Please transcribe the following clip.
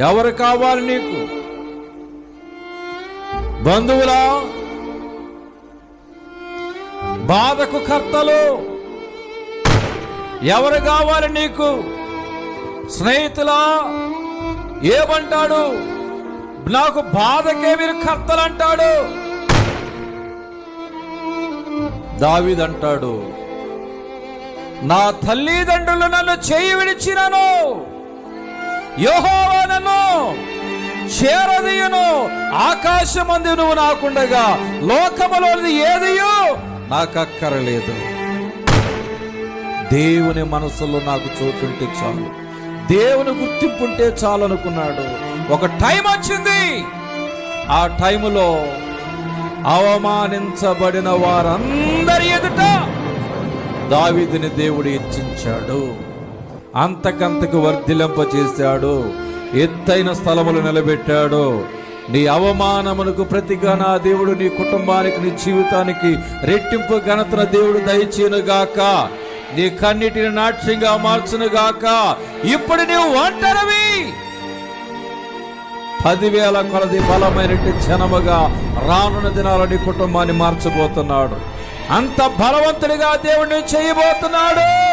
ఎవరు కావాలి నీకు? బంధువులా? బాధకు కర్తలు? ఎవరు కావాలి నీకు? స్నేహితులా? ఏమంటాడు? నాకు బాధకే మీరు కర్తలు అంటాడు దావిదంటాడు నా తల్లిదండ్రులు నన్ను చేయి విడిచినను. యోహో నన్ను చేరదీయును ఆకాశమంది నువ్వు నాకుండగా లోకములోని ఏదియో నాకు అక్కరలేదు దేవుని మనసులో నాకు చోటుంటే చాలు. దేవుని గుర్తింపు ఉంటే చాలు అనుకున్నాడు ఒక టైం వచ్చింది. ఆ టైములో అవమానించబడిన వారందరి ఎదుట దావిదిని దేవుడు హెచ్చించాడు. అంతకంతకు వర్ధిలింప చేశాడు ఎత్తైన స్థలములు నిలబెట్టాడు. నీ అవమానమునకు ప్రతిగా నా దేవుడు నీ కుటుంబానికి నీ జీవితానికి రెట్టింపు ఘనతన దేవుడు దయచేనుగాక నీ కన్నిటిని నాట్యంగా మార్చునుగాక ఇప్పుడు నీవు ఒంటరివి. పదివేల కొలది బలమైన జనముగా రానున్న దినాల నీ కుటుంబాన్ని మార్చబోతున్నాడు. అంత బలవంతుడిగా దేవుడిని చేయబోతున్నాడు.